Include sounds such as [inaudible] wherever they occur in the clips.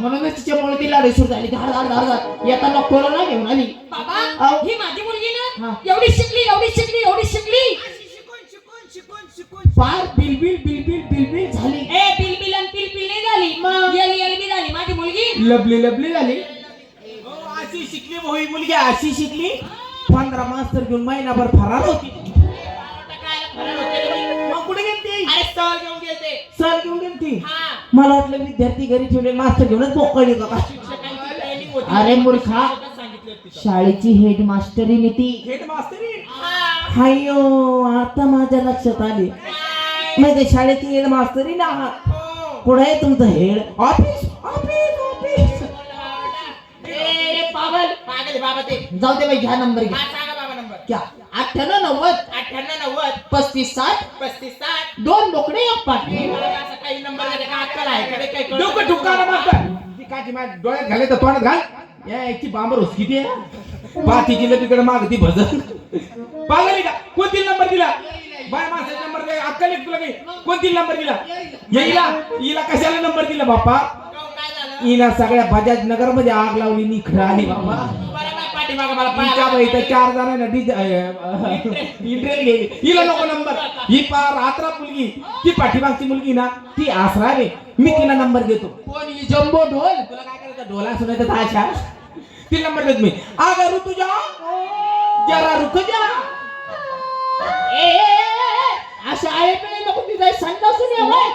म्हणूनच तिच्यामुळे ती लाडे सुरू झाली. धाड धाड धाड धाड. येताना कोरोना घेऊन आली. बाबा अहो. ही माझी मुलगी हा. ना एवढी शिकली एवढी शिकली एवढी शिकली. शिकून शिकून शिकून शिकून फार बिलबिल बिलबिल बिलबिल झाली. ए बिलबिल आणि पिलपिल नाही झाली. मग? एल एल बी झाली माझी मुलगी. लबली लबली झाली. हो, अशी शिकली भाऊ ही मुलगी अशी शिकली. पंधरा मास्तर घेऊन महिनाभर फरार होती. मग कुठे अरे घेऊन गेलते. सर घेऊन गेली ती हा. मला वाटलं विद्यार्थी घरी ठेवले मास्तर घेऊनच पोकळली का काय? शिक्षकांची ट्रेनिंग होती. अरे मूर्खा. सांगितलं होतं. शाळेची हेड मास्टरी ती. हेड मास्तरी हा. हायो आता माझ्या लक्षात आली. म्हणजे शाळेची हेड मास्तरी ना? हो. कुठे आहे तुमचं हेड ऑफिस ऑफिस ऑफिस ए, रे पागल. पागल आहे बाबा ते. जाऊ दे बाई घ्या नंबर घ्या. हा सांगा बाबा नंबर क्या अठ्ठ्याण्णव नव्वद. अठ्ठ्याण्णव नव्वद. पस्तीस साठ. पस्तीस साठ. दोन बोकडे एक पाठ असं काही नंबर देते का अक्कल आहे. का रे? काही कळत डोकं ती काठी माझ्या डोळ्यात घाले तर तोंडात घाल. या याची बांबर हुस किती आहे पाठीची लपीकडे माग ती भजन. पागली का? कोणती नंबर दिला? बाय माणसाचा नंबर दे. अक्कल आहे तुला काही. कोणती नंबर दिला? येईला. हिला कशाला नंबर दिला बाप्पा? काहून काय झालं? हिला सगळ्या बजाज नगरमध्ये आग लावली निखळ आली बाबा तू काय पाठीमागं मला हिच्या पाहायला बाई तर चार डिज इंटरेल गेली हिला नको नंबर ही पार रात्रा मुलगी ती पाठीमागची मुलगी ना ती आसरा रे मी तिला नंबर देतो कोण ही जम्बो ढोल तुला काय करायचं ढोला सुनायचं ताशा ती नंबर देतो मी आगा रुक जा जरा रुक जा ए, ए, ए, ए, अशा आहे पण नको तिचा संडासून यावं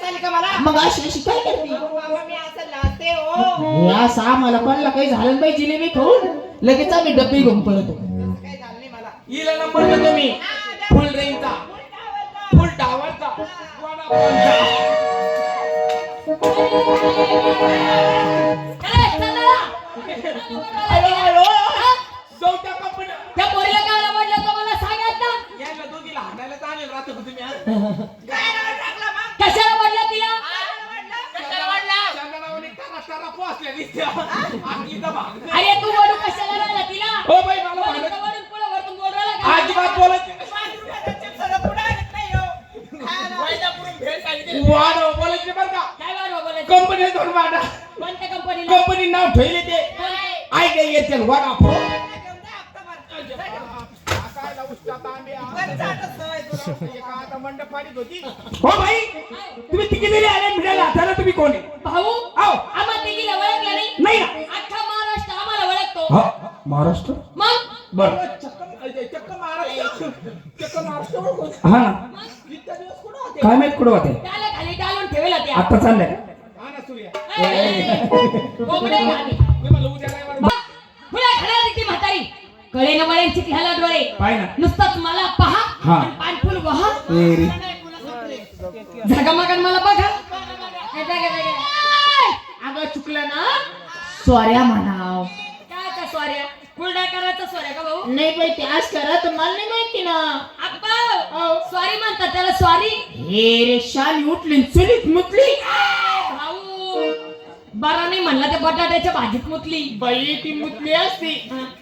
का मला? मग अशी अशी काय करते? बाबा मी असं लाजते हो. या सहा मला कोणाला काही झालं बाई जिलेबी खाऊन लगेच आम्ही डब्बे घेऊन पळतो. काही झालं नाही मला. हिला नंबर देतो मी. फुल रेंजचा. फुल टावरचा. चौथ्या कंपनी त्या पोरीला काय आवडलं तो मला सांग आता यायला दोघीला हाणायला चालेल राहतो का तुम्ही आज? कशाला आवडलं तिला कशाला आवडलं चंदनावरी टरा टरा पोहोचल्या दिसत्या. आणि इथं भाग. अरे तू ओढू कशाला राहिला तिला? हो बाई, मला वरून भांडण- तर वरून पुढं वरतून बोल राहिला का? अजिबात बोलत नाही. वाढ हो, बोलत नाही बरं का? काय वाढवा बोलायचं? कंपनी दोन वाडा कोणत्या कंपनीला? कंपनी नाव ठेवले ते. काय? येते वडा फो हो भाई तुम्ही दिली आले मिळाले तुम्ही कोण आहे? भाऊ आओ. तिघीला ओळखलं नाही नाही ना अख्खा महाराष्ट्र आम्हाला ओळखतो हा, महाराष्ट्र मग बर चक्क महाराष्ट्र चक्क महाराष्ट्र ओळखून. हा ना इतक्या दिवस कुठं होते काय माहीत कुठं होते त्याला खाली डालून ठेवेल होत्या आता चाललंय का? हा ना सूर्या ए, ए, ए. कोंबड्या घाली. मी म्हणलं उद्या काय फुला ती म्हातारी कळे न वळ्यांची घाला डोळे. पाय ना. नुसतंच मला पहा हा. आणि पानफुल वहा. ए रे झगमगन मला बघा. जा, जा, जा. अगं चुकलं ना? स्वाऱ्या म्हणाव. काय त्या स्वाऱ्या? फुलडा करायचा स्वाऱ्या का भाऊ? नाही बाई ते आज करा तर मला नाही माहिती ना. आप्पा! स्वारी म्हणतात त्याला स्वारी. हे रे शाली उठली चुलीत मुतली. भाऊ! बरा नाही म्हणला ते बटाट्याच्या भाजीत मुतली बाई ती मुतली असती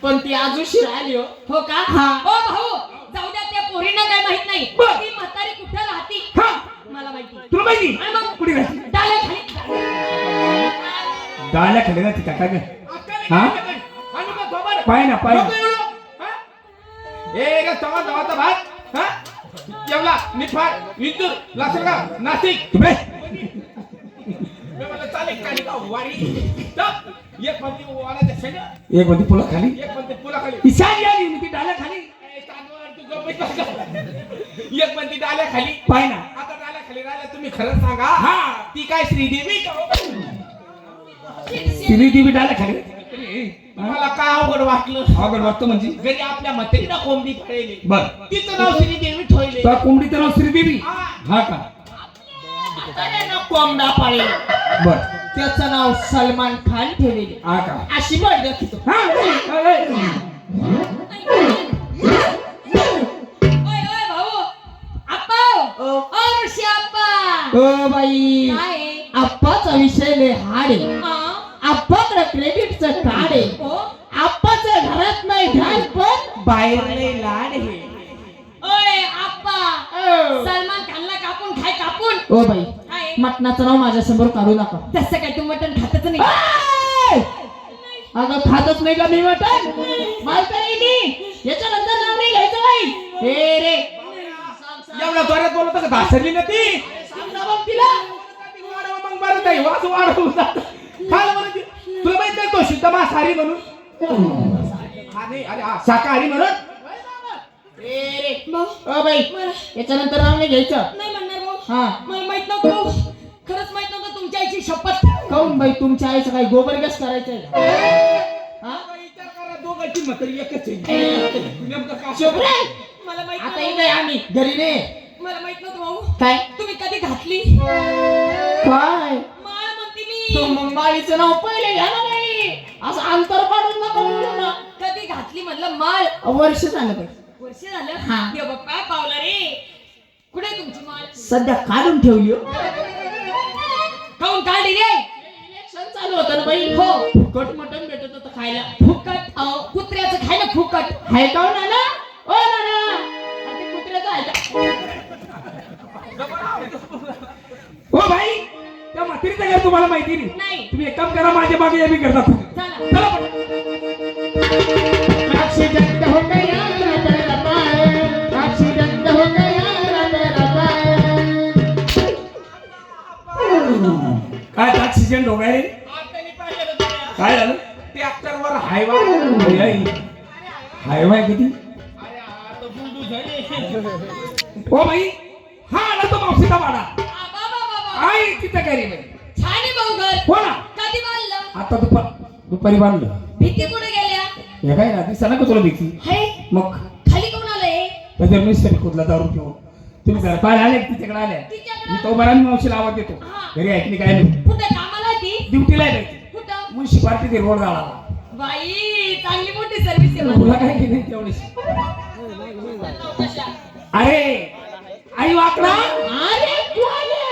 पण ती आज उशीर आली हो हो का हा. हो भाऊ जाऊ द्या त्या पोरींना काय माहीत नाही बर. ती म्हातारी कुठं राहती हा मला माहिती तुला माहिती आणि मग कुठे? डाल्या खाली डाळ्या खाली राहते का काय काय? हा? मग बाबा. पाय ना पाय ना. हा? तवा तवाचा भात हा येवला निफाड इंदूर लासलगाव नाशिक म्हणलं चालेल काही का वारी चप. एक शेंगा एक म्हणते पुला खाली. एक पंक्ती पुलाखाली ही साडी आली मी ती डाळ्या खाली. ए, तांदूळ तू गप्प बस. का? एक पंक्ती डाल्या खाली. पाय ना. आता डाल्या खाली राहिल्या तुम्ही खरं सांगा. हा. ती काय श्रीदेवी का हो? बी डाळ्या खाली. तुम्हाला काय अवघड वाटलं? अवघड वाटतं म्हणजे? घरी आपल्या म्हातारीला कोंबडी पळेली. बर. तिचं नाव श्रीदेवी ठेवले. कोंबडीचं नाव श्रीदेवी. हा का? ना कोंबडा पाळले बर त्याचं नाव सलमान खान ठेवलेले हा का अशी बळ दाखवतो हा ए, ए. ओय ओय भाऊ आप्पा ओ. ऋषी आप्पा ओ बाई काय आहे? आप्पाचा विषय लय हाड आहे हा? आप्पाकडे क्रेडिटचं कार्ड आहे हो? आप्पाचं घरात नाही ध्यान पण बाहेर लय लाड ओय आप्पा हो. सलमान खानला कापून खाय कापून. ओ बाई काय मटणाचं नाव माझ्यासमोर काढू नका. तसं काय तू मटण खातच नाही! अगं खातच नाही का मी मटण? मालकरी मी. याच्यानंतर नाव नाही घ्यायचं बाई. हे रे. एवढ्या जोरात बोलत का धासरली ना ती. तिला. वाढव मग बरं नाही वास. खायला म्हणून ती- तुला माहीत नाही तो शुद्ध मांसाहारी म्हणून. हा नाही अरे हा शाकाहारी म्हणून. O by. याच्यानंतर नाव नाही घ्यायचं. नाही म्हणणार भाऊ. हा. मला माहीत नव्हतं भाऊ. खरंच माहीत नव्हतं तुमच्या आईची शपथ. काऊन बाई तुमच्या आईचं काही गोबर गॅस करायचंय का? हा? विचार करा दोघांची म्हातारी एकच आहे. नेमकं का. मला माहीत आता नव्हतं. इथे आम्ही घरी नाही मला माहीत नव्हतं भाऊ. काय? तुम्ही कधी घातली? काय? माळ म्हणते तू मी. मग बाईचं नाव पहिले घ्या ना बाई. असं अंतर पाडून नका बोलू ना. कधी घातली म्हणलं माळ? वर्ष झालं बाई. वर्ष झालं. हा. देव बाप्पा पावला रे. कुठे आहे तुमची माळ सध्या काढून ठेवली हो. काऊन काढली रे? इलेक्शन चालू होतं ना बाई. हो. फुकट मटण भेटत होतं खायला. फुकट अहो, कुत्र्याचं खाय ना फुकट. आहे का हो नाना? ओ नाना. अरे ते कुत्र्याचं आहे का? हो भाई त्या म्हातारीचं घर तुम्हाला माहिती नाही. नाही. तुम्ही एक काम करा माझ्या मागे या मी करता चला. चला पण. ऍक्सिडेंट हो गया ऍक्सिडेंट हो गए। काय झालं? ते वर हायवा हायवा किती? ओ भाई हा आला तो मावशीचा वाडा. आई तिथं घरी नाही छान आहे भाऊ घर. हो ना? कधी बांधलं? आता दुपार दुपारी बांधलं. भीती कुठे गेल्या? हे काय ना दिसा ना का तुला भीती. हे? मग? खाली कोण आलंय त्याच्यावर मिस्टर खोदला दारू पिऊन. तुम्ही घरा पाहायला आले का? तिच्याकडे आल्या तिच्याकडं? मी तो बरा मी मावशीला आवाज देतो. घरी ऐकली काय नाही. कुठे ती ड्युटीला आहे बाई. कुठं? मुन्सिपाल्टी ते रोड झाला बाई चांगली मोठी सर्व्हिस आहे तुला माझी. काय कशा? अरे आई वाकडा. अरे कोणी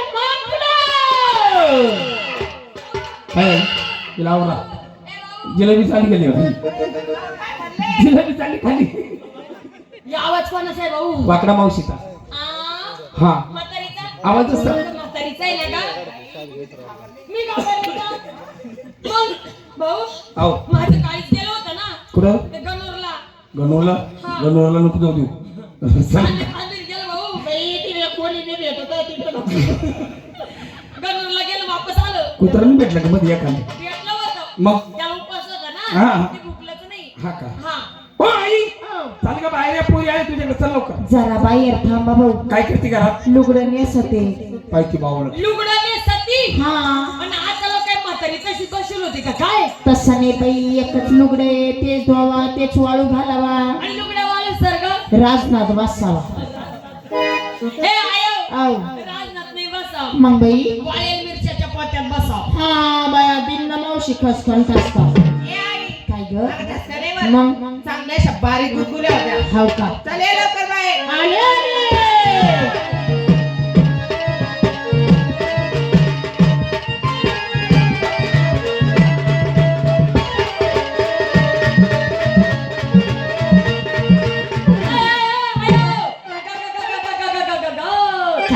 काय तिला जिलेबी चालली गेली जिलेबी चालली खाली या आवाज कोणाचा आहे भाऊ? वाकडा मावशीचा. आ, हा. म्हातारीचा? आवाज असता म्हातारीचा आहे ना का मी का करायचा? मग भाऊ. आहो माझं काळीच गेलं होतं ना. कुठं? ते गनोरला गणोला गणोला नको जाऊ देऊ. खाली गेलं भाऊ. बाई तिने कोणी नाही भेटत आहे तिकडे. गनोरला गेलं वापस आलं. कुत्रा नाही भेटला का मध्ये एखादं? भेटलं होतं. मग? त्याला उपास होता हा. ना ते भुकलंच नाही. हा का? हा. आई! चाल का बाहेर या पोरी आहे तुझ्याकडे. चल लवकर. जरा बाहेर थांबा भाऊ. काय करते घरात? लुगडं नेसते. पाहिजे बावळ. लुगडाने हा. पण आता काय होती का? काय? तसं नाही बाई एकच लुगडे तेच धुवावा तेच वाळू घालावा. आणि सर्ग? राजनाथ बसावा. हे आयो आव राजनाथ नाही बसाव. मग बाई? वाळेल मिरच्याच्या पोत्यात बसाव. हा बाया बिन्न मावशी हे आई काय ग. मग? चांगल्या शब्बारी गुदगुल्या होत्या. हाव का? चले लवकर बाहेर. आले आले.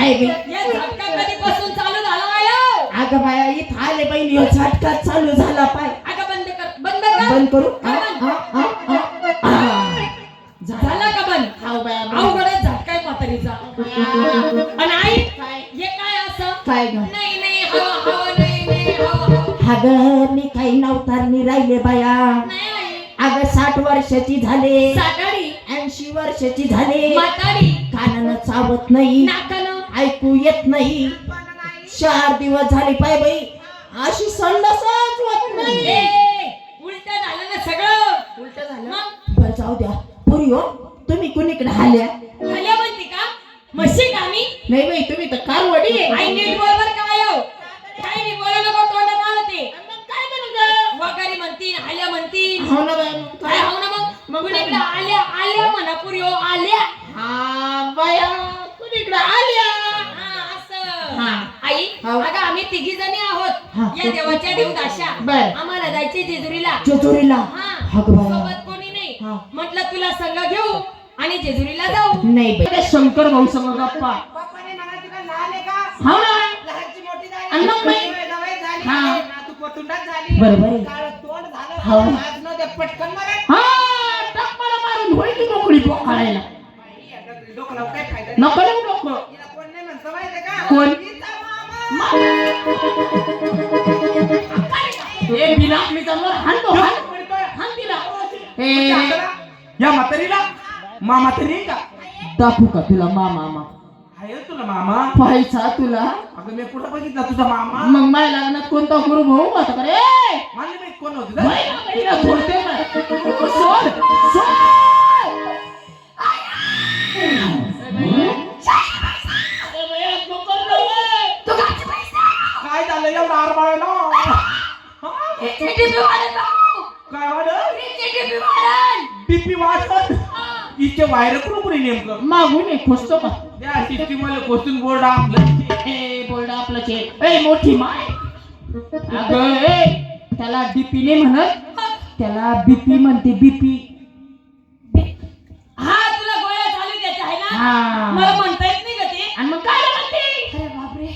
काय गे या झटका कधीपासून चालू झाला आयो अगं बाया इथं आले बहिणी ह्यो झटका चालू झाला पाय. अगं बंद कर. बंद कर. बंद करू. झाला का बंद? हाव बाया बंद. अवघड झटकाय म्हातारीचा. आणि आई काय हे काय असं? काय ग? नाही नाही हवा हवा नाही नाही हवा हवा अगं मी काही नवतारणी राहिले बाया. नाही आई. अगं साठ वर्षाची झाले. ऐंशी वर्षाची झाले. म्हातारी? कानानं चावत नाही. नाकानं? ऐकू येत नाही. चार दिवस झाले पाय बाई. अशी संडासच होत नाही. उलट झालं ना सगळं. उलट झालं. मग? बरं जाऊ द्या. पुरी हो तुम्ही कुणीकडे आल्या आल्या म्हणते का? म्हशी का मी नाही बाई तुम्ही तर कारवडी आहे. आई नीट बरोबर काय हो काय नाही बोलू नको तोंडात आलं ते मग काय म्हणू गं? वगारी म्हणतीन आल्या म्हणतीन हो ना बाई मग काय काय हो ना मग मग कुणीकडे आल्या आल्या म्हणा पुरी हो आल्या हा बाया कुणीकडे आल्या हा, असं. हा. आई हो. अगं आम्ही तिघी जणी हा. आहोत या देवाच्या देवदाशा बर. आम्हाला जायचे जेजुरीला जेजुरीला हा बाया सोबत कोणी नाही हा. म्हटलं तुला संघ घेऊ आणि जेजुरीला जाऊ नाही बाई शंकर भाऊ गप्पा पप्पाने म्हणा तुला लहान आहे का हा ना लहानची मोठी झाली आणि मग बाई? नवय- नवय झाली हा. नातू पोतुंडात झाली बरोबर आहे. काळं तोंड झालं. आज न ते पटकन मला टाक मला मारून होईल ती मोकळी बोकाळायला डोकं लावून काय फायदा नाही. नको लावू नको कोण नाही म्हणतं माहितीये का कोण? हिचा मामा. हे बिना आपली जमवर हाणतो हाण हाण तिला. ए या म्हातारीला? मामा तरी आहे का? दाखवू का तुला मामा मामा? आहे तुला मामा? पाहायचा तुला. अगं मी कुठं बघितला तुझा मामा? मग माझ्या लग्नात कोणता गुरु भाऊ होता का रे मान्य कोण होती. सोड सोड. काय डीपी इथे वायर कुठं कुठे नेमकं? मागून ये खोसतो का? मला क्वेश्चन बोर्ड आपलं. ए बोलडा आपलं चे ए मोठी माय. अगं ए त्याला डीपी नाही म्हणत. त्याला बीपी म्हणते बीपी हा तुला गोळ्या चालू त्याच्या आहे ना? हा. मला म्हणता येत नाही का ते? आणि मग काय म्हणते? अरे बापरे.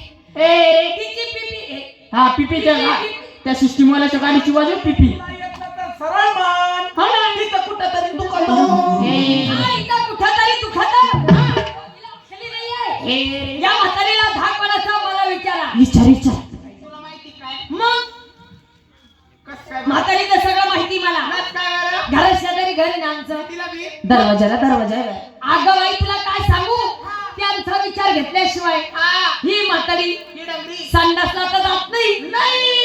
ए तिची पिपी ए, हा पिपीच्या त्या सिस्टीमवाल्याच्या गाडीची वाजव पिपी. सरळ मान हा ना तिथं कुठं तरी दुकान ए. हा, इथं कुठं तरी दुखत. ए. या म्हातारीला धाक कोणाचा मला विचारा. विचार विचार. तुला माहिती काय? मग? कसं काय म्हातारीचं सगळं माहिती मला. नाच काय शेजारी घर आहे ना आमचं. तिला बी दरवाजाला दरवाजा आहे. बाई. अगं बाई तुला काय सांगू? त्यांचा विचार घेतल्याशिवाय हा. ही म्हातारी ही संडासला तर जात नाही. नाही.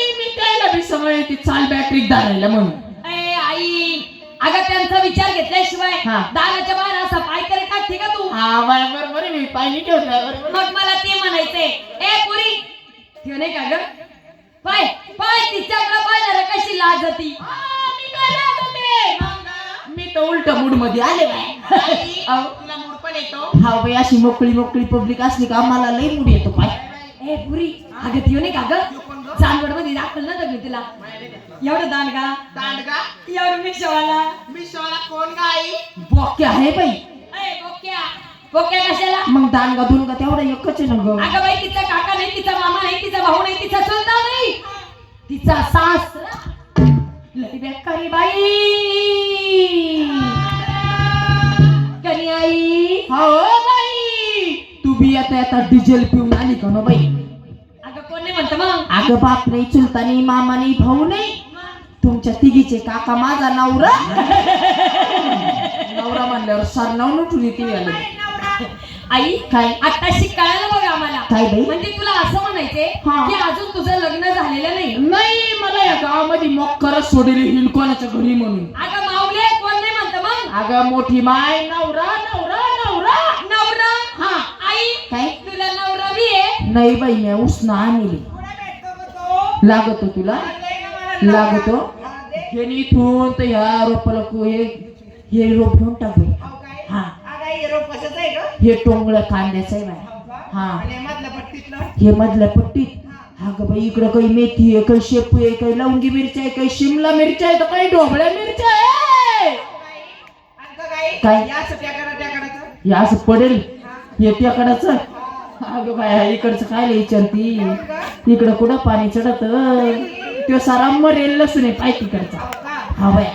बी सवय ती चाल बॅटरीत धरायला म्हणून. ए आई. अगं त्यांचा विचार घेतल्याशिवाय हा. दाराच्या बाहेर असा पाय तरी टाकते का तू? हा बाय बरोबर आहे, मी. पाहिली ठेवला बरोबर मग मला ते म्हणायचंय. ए पुरी. ठेव नाही का ग? पाय पाय तिच्याकडे पाय जरा कशी लाज होती मी तर उलट मूडमध्ये आले बाय [laughs] अहो, तुला मूड पण येतो? हा बाई अशी मोकळी मोकळी पब्लिक असली का मला लई मूड येतो पाय. ए पुरी. अगं ठेव नाही का ग? जानवडमध्ये दाखवलं ना मी तुला? एवढं दान का दांडगा? एवढं मिशवाला? मिशोला कोण गाई? बोक्या आहे बाई. ए बोक्या. बोक्या कशाला? मग दानगा दुनगा तेवढा एकच आहे ना ग. अगं बाई तिचा काका नाही तिचा मामा नाही तिचा भाऊ नाही तिचा चुलता नाही. तिचा सास लई बेकारी बाई. कनी आई हो. बाई तू बी आता आता डिझेल पिऊन आली का ना बाई? अगं बाप नाही चुलता नाही मामा नाही भाऊ नाही. तुमच्या तिघीचे काका माझा नवरा. [laughs] नवरा म्हणल्यावर सरनाव नटून येते याला. आई काय? आताशी कळालं बघ आम्हाला काय बाई? म्हणजे तुला असं म्हणायचे हा. की अजून तुझं लग्न झालेलं नाही. नाही मला या गावामध्ये मोक्करच सोडेल हिल कोणाच्या घरी म्हणून. अगं माऊले कोण नाही म्हणतं मग? अगं मोठी माय नवरा नवरा नवरा. नवरा? हा. आई काय? तुला नवरा बी आहे? नाही बाई मी उष्ण आणली. लागतो तुला? लागतो? हे इथून तर ह्या रोपाला को- हे हे रोप घेऊन टाक. हा. हे टोंगळ कांद्याचं आहे. हा. हे मधल्या पट्टीत. हा ग बाई इकडं काही मेथी आहे काही शेपू आहे काही लवंगी मिरची आहे काही शिमला मिरची आहे तर काही ढोबळ्या मिरच्या आहे. काय? या हे असं पडेल. हे त्याकडच अगं बाय इकडचं काय विचारती इकडं कुठं पाणी चढत? तो सारा मरेल आहे पाय तिकडचा. हो हा बाय.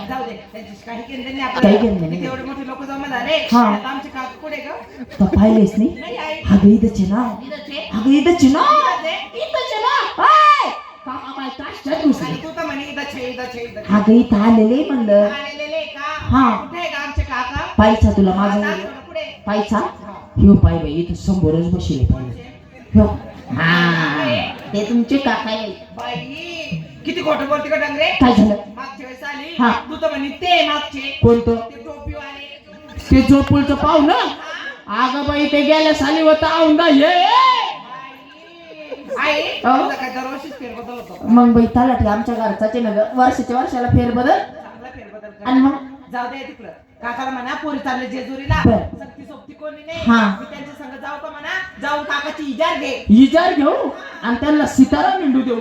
काही नाही हा. तर पाहिलेच नाही. नाही आई. अगं इथंच आहे ना. अगं इथंच इथंच? तू इथं. अगं आलेले म्हणलं. हा. पायचा तुला माझा पायचा? ह्यो पाय बाई इथं समोरच बसले पाहिजे हा ते तुमचे काका बाई किती खोटं बोलते का डंगरे? काय झालं? मागच्या वेळेस आली. हा. तू तर म्हणे ते मागचे. कोणतं? ते टोपीवाले. ते झोपुलचं पाहू ना अगं बाई ते गेल्या साली होता औंदा ये! आई अहो. तुझा काय दरवर्षीच फेरबदल होतो. मग बाई तलाठी आमच्या घरचाचे ना ग वर्षाच्या वर्षाला फेरबदल? चांगला फेरबदल कर. आणि मग? जाऊ दे तिकडं. काकाला म्हणा पोरी चालले जेजुरीला. बर. सक्ती सोबती कोणी नाही. हा. मी त्यांच्या संग जाऊ का म्हणा? जाऊन काकाची इजार घे. इजार घेऊ आणि त्यांना सितारा मिंडू देऊ.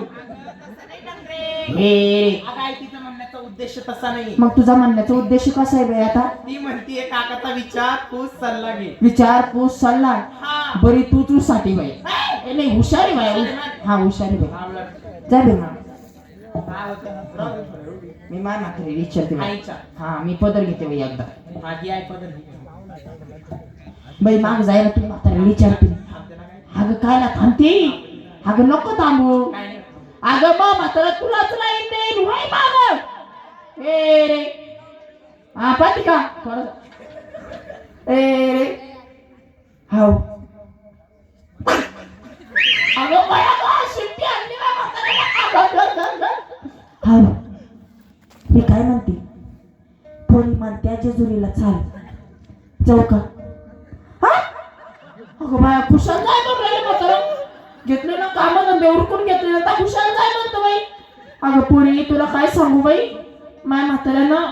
हे. अगं आई तिचं म्हणणं उद्देश तसा नाही मग तुझा म्हणण्याचा उद्देश कसा आहे बाई आता? ती म्हणतीये काकाचा विचार तू सल्ला घे. विचारपूस सल्ला. हा. बरी तू तू साठी बाई ए, नाही हुशारी बाई. हा हुशारी बाई. आवडलं. जा बे काय होतं? राहू दे थोडं, राहू दे. मी मा मात्र विचारते बाई हा मी पदर घेते बाई एकदा माझी आई पदर. बाई माग जायला तू म्हातारा विचारते थांबते ना काय? अगं काय ना थांबते अगं नको थांबू काय नाही. अगं मग म्हातारा तुलाच लाईन देईन वय माग ए रे हा पाहते का थोडं ए रे हाव अगं बाया गं, शिट्टी आणली मी काय म्हणते? थोडी मानत्या जेजुरीला चाल. जाऊ का? अगं बाया खुशाल जाय राहिले घेतले ना कामं धंदे उरकून घेतले ना खुशाल जाय म्हणतो बाई. अगं पोरी तुला काय सांगू बाई? माय म्हाताऱ्यानं.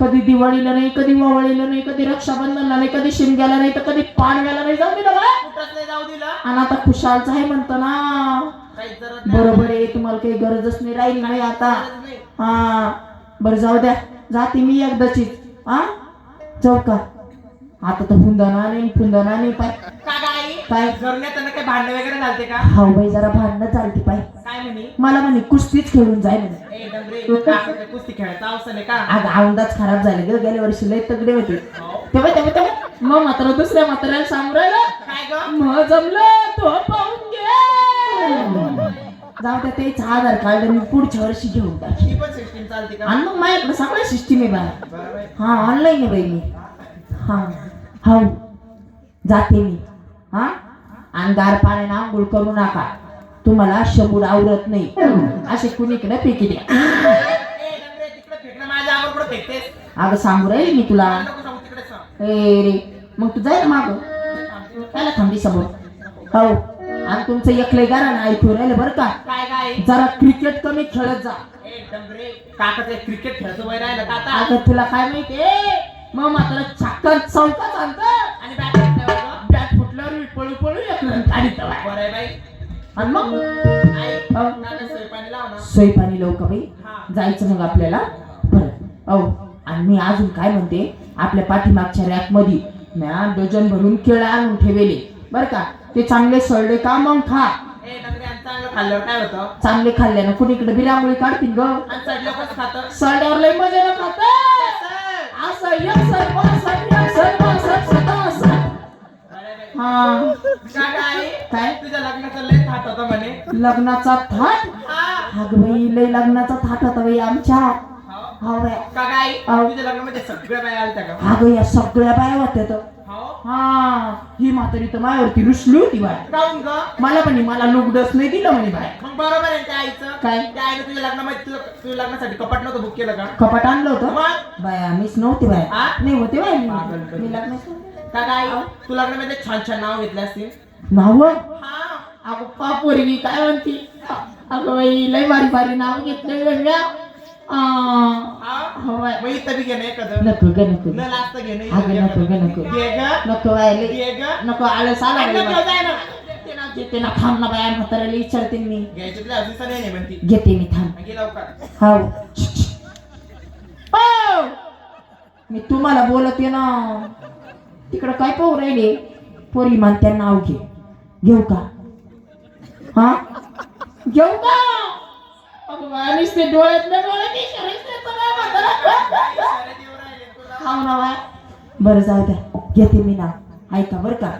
कधी दिवाळीला नाही कधी वावळीला नाही कधी रक्षाबंधनला नाही कधी शिमग्याला नाही तर कधी पाडव्याला नाही. जाऊ दिलं बाय जाऊ दिलं. आणि आता खुशालच आहे म्हणतो ना. बरोबर आहे तुम्हाला काही गरजच नाही राहील नाही आता. नाही. हा बरं जाऊ द्या. जाते मी एकदाचीच. हा? जाऊ का? आता तर हुंदना नाही फुंदना नाही पाय. काय? घरण्यात त्यांना काही भांडण वगैरे झालते का? हाव बाई जरा भांडणं चालते पाय. काय म्हणे? मला म्हणे कुस्तीच खेळून जाय म्हणे. कुस्ती खेळायचा अवसर आहे का? औंदाच खराब झाले ग. गेल्या वर्षी लय तगडे होते. हो. तेव्हा तेव्हा तेव्हा. मग मात्र दुसऱ्या सांगू राहिलं काय ग? मग जमलं तो पाहून घे. जाऊ द्या तेच आधार कार्ड मी पुढच्या वर्षी घेऊन टाक ही पण सिस्टीम चालते का? आणि मग माझ्याकडे सगळं सिस्टीम आहे बरं बाई. हा ऑनलाईन आहे बाई मी. हा हो. जाते मी. हा? अंगार पाण्यानं आंघोळ करू नका. तुम्हाला शंभूर आवरत नाही. असे कुणीकडे फेकी द्या. ए डंगरे तिकडे फेकणं माझ्या आवर कुठे फेकतेस? अगं सांगू राहील मी तुला. नको सांगू तिकडे सांग. ए रे मग तू जाय ना माग. त्याला थांबली समोर. हो. आणि तुमचं एकलंय गाणं ना ऐकून राहिलं बरं का? काय काय जरा क्रिकेट कमी खेळत जा. क्रिकेट खेळतो वय राहिलं का आता? अगं तुला काय माहितीये मग मात्र छक्कर चौकाच आणतं आणि बॅट फुटल्यावर पळू पळू येतं गाडीत बरं आहे बाई. आणि मग? आई. नाना स्वयंपाणी लाव ना. सोय पाणी लावू का बाई? जायचं मग आपल्याला? बरं. औ आणि मी अजून काय म्हणते? आपल्या पाठीमागच्या रॅकमध्ये म्या डझन भरून केळं आणून ठेवले बरं का? ते चांगले सळले का मग खा. चांगलं खाल्ल्यावर काय होतं? चांगले खाल्ल्यानं कुणीकडे बिरामुळी काढतील ग. आणि खातं? सळल्यावर लय मजा ना खात? असं एक सर एक सर. हा. काय? तुझ्या लग्नाचा लय थाट होता म्हणे. लग्नाचा थाट? हा. अग बाई लय लग्नाचा थाट होता बाई आमच्या. हो. हा बाई. का काय. तुझ्या लग्नामध्ये सगळ्या बाया आलत्या का? अगं या सगळ्या बाया होत्या तर. हो. हा ही म्हातारी तर माझ्यावरती रुसली होती बाय काऊन ग. मला म्हणे मला लुगडच नाही दिलं म्हणे बाय मग बरोबर आहे त्या आईचं? काय? त्या आईने तुझ्या लग्नामध्ये तुझं तुझ्या लग्नासाठी कपाट नव्हतं बुक केलं का? कपाट आणलं होतं? मग? बाया मीच नव्हती बाय. हा? नाही होते बाय मी. पागल बाई. मी लग्न का काय तू लग्नामध्ये छान छान नाव घेतले असतील नाव? हा. अगं पापोरगी काय म्हणती? अगं बाई लय भारी भारी नाव घेतले मग इथं बी घेणे एखादं नको ग नको न लास्ट घेणे अगं नको ग नको घे ग नको लय घे ग नको आळस आला आणि. जाय ना. देते ना थांब ना बाया म्हाताऱ्याला विचारते मी घ्यायची तुला अजून नाही नाही म्हणती घेते मी थांब लवकर हाव ओ! मी तुम्हाला बोलते ना तिकडं काय पाहू राहिले पोरी म्हणत्या नाव घे घेऊ का हा घेऊ का अगं ते शरीरातले सगळं बरं जाऊ द्या. घेते मी ना. ऐका बर का.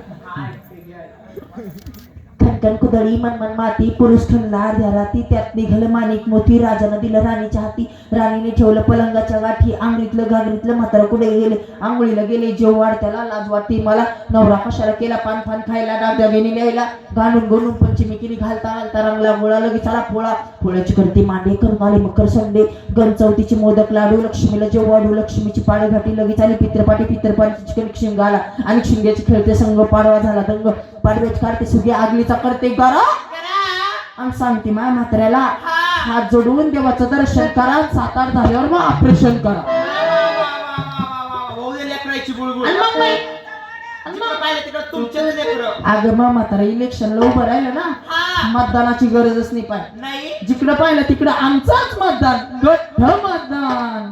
खनखन कुदळी मन माती पुरुष खणला अर्ध्या राती त्यात निघालं माणिक मोती राजानं दिलं राणीच्या हाती. राणीने ठेवलं पलंगाच्या गाठी आंगळीतलं घागरीतलं म्हातारं कुठे गेले? आंघोळीला गेले जेव वाढ त्याला लाज वाटते. मला नवरा कशाला केला? पान फान खायला डाब्या घेणे न्यायला गाणून गोणून पंचमी केली घालता घालता रंगला गोळा लगेच आला पोळा. पोळ्याची करते मांडे करून आले मकर संडे. गणचौतीचे मोदक लाडू लक्ष्मीला जेव वाढू लक्ष्मीची पाडे घाटी लगेच आली पित्रपाटी पित्रपाटीची चिकन शिंग आला. आणि शिंग्याचे खेळते संघ पाडवा झाला दंग. पाडव्याची काढते सुगी आगलीचा करते गरा! आणि सांगते माय म्हाताऱ्याला हात जोडून देवाचं दर्शन करा सात आठ झाल्यावर मग ऑपरेशन करा. अगं मग म्हातारा इलेक्शनला उभं राहिलं ना हा. मतदानाची गरजच नाही पाय. नाही? जिकडं पाहिलं तिकडं आमचाच मतदान. गठ्ठ मतदान.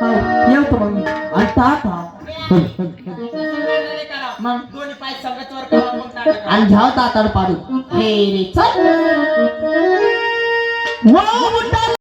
हो येऊ मग मी. आणि टाटा मग? दोन्ही पाय. आणि घ्याव ताताड पाडू हे रे चल. Roll.